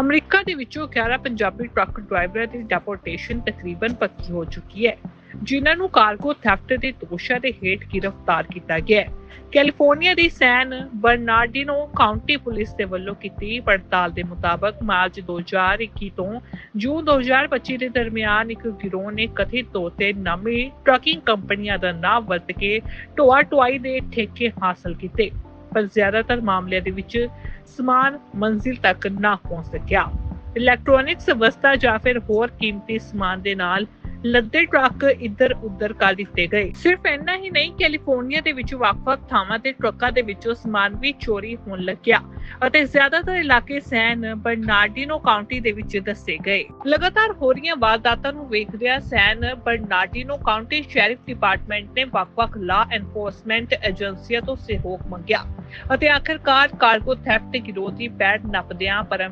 America ਦੇ ਵਿੱਚੋਂ 11 Punjabi truck ਡਰਾਈਵਰਾਂ ਦੀ ਡੈਪੋਰਟੇਸ਼ਨ ਤਕਰੀਬਨ ਪੱਕੀ ਹੋ ਚੁੱਕੀ ਹੈ, ਜਿਨ੍ਹਾਂ ਨੂੰ ਕਾਰਗੋ ਥੈਫਟ ਦੇ ਦੋਸ਼ਾਂ ਦੇ ਹੇਠ ਗ੍ਰਿਫਤਾਰ ਕੀਤਾ ਗਿਆ ਹੈ। ਕੈਲੀਫੋਰਨੀਆ ਦੀ ਸੈਨ ਬਰਨਾਰਡਿਨੋ ਕਾਉਂਟੀ ਪੁਲਿਸ ਦੇ ਵੱਲੋਂ ਕੀਤੀ ਪੜਤਾਲ ਦੇ ਮੁਤਾਬਕ ਮਾਰਚ 2021 ਤੋਂ ਜੂਨ 2025 ਦੇ ਦਰਮਿਆਨ ਇੱਕ ਗਿਰੋਹ ਨੇ ਕਥਿਤ ਤੌਰ ਤੇ ਨਵੀਂ ਟਰੱਕਿੰਗ ਕੰਪਨੀਆਂ ਦਾ ਨਾਮ ਵਰਤ ਕੇ ਢੋਆ ਢੁਆਈ ਦੇ ਠੇਕੇ ਹਾਸਲ ਕੀਤੇ। ਪਰ ਜ਼ਿਆਦਾਤਰ ਮਾਮਲਿਆਂ ਦੇ ਵਿੱਚ ਸਮਾਨ ਮੰਜ਼ਿਲ ਤੱਕ ਨਾ ਪਹੁੰਚ ਸਕਿਆ। ਇਲੈਕਟ੍ਰੋਨਿਕਸ ਵਸਤਾਂ ਜਾਂ ਫਿਰ ਹੋਰ ਕੀਮਤੀ ਸਮਾਨ ਦੇ ਨਾਲ ਲੱਦੇ ਟਰੱਕ ਇੱਧਰ ਉੱਧਰ ਕਰ ਦਿੱਤੇ ਗਏ। ਸਿਰਫ ਇੰਨਾ ਹੀ ਨਹੀਂ ਕੈਲੀਫੋਰਨੀਆ ਦੇ ਵਿੱਚ ਵੱਖ-ਵੱਖ ਥਾਵਾਂ ਤੇ ਟਰੱਕਾਂ ਦੇ ਵਿੱਚੋਂ ਸਮਾਨ ਵੀ ਚੋਰੀ ਹੋਣ ਲੱਗਿਆ ਅਤੇ ਜ਼ਿਆਦਾਤਰ ਇਲਾਕੇ ਸੈਨ ਬਰਨਾਰਡੀਨੋ ਕਾਉਂਟੀ ਦੇ ਵਿੱਚ ਦੱਸੇ ਗਏ। ਲਗਾਤਾਰ ਹੋ ਰਹੀਆਂ ਵਾਰਦਾਤਾਂ ਨੂੰ ਵੇਖਦਿਆਂ San Bernardino county sheriff department ਨੇ ਵੱਖ-ਵੱਖ ਲਾ ਐਨਫੋਰਸਮੈਂਟ ਏਜੰਸੀਆਂ ਤੋਂ ਸਹਿਯੋਗ ਮੰਗਿਆ। ਅਤੇ ਆਖਰਕਾਰ ਕਾਰਗੋ ਥੈਫਟ ਗਿਰੋਹ ਦੀ ਨੱਪਦਿਆਂ ਪਰਮਵੀਰ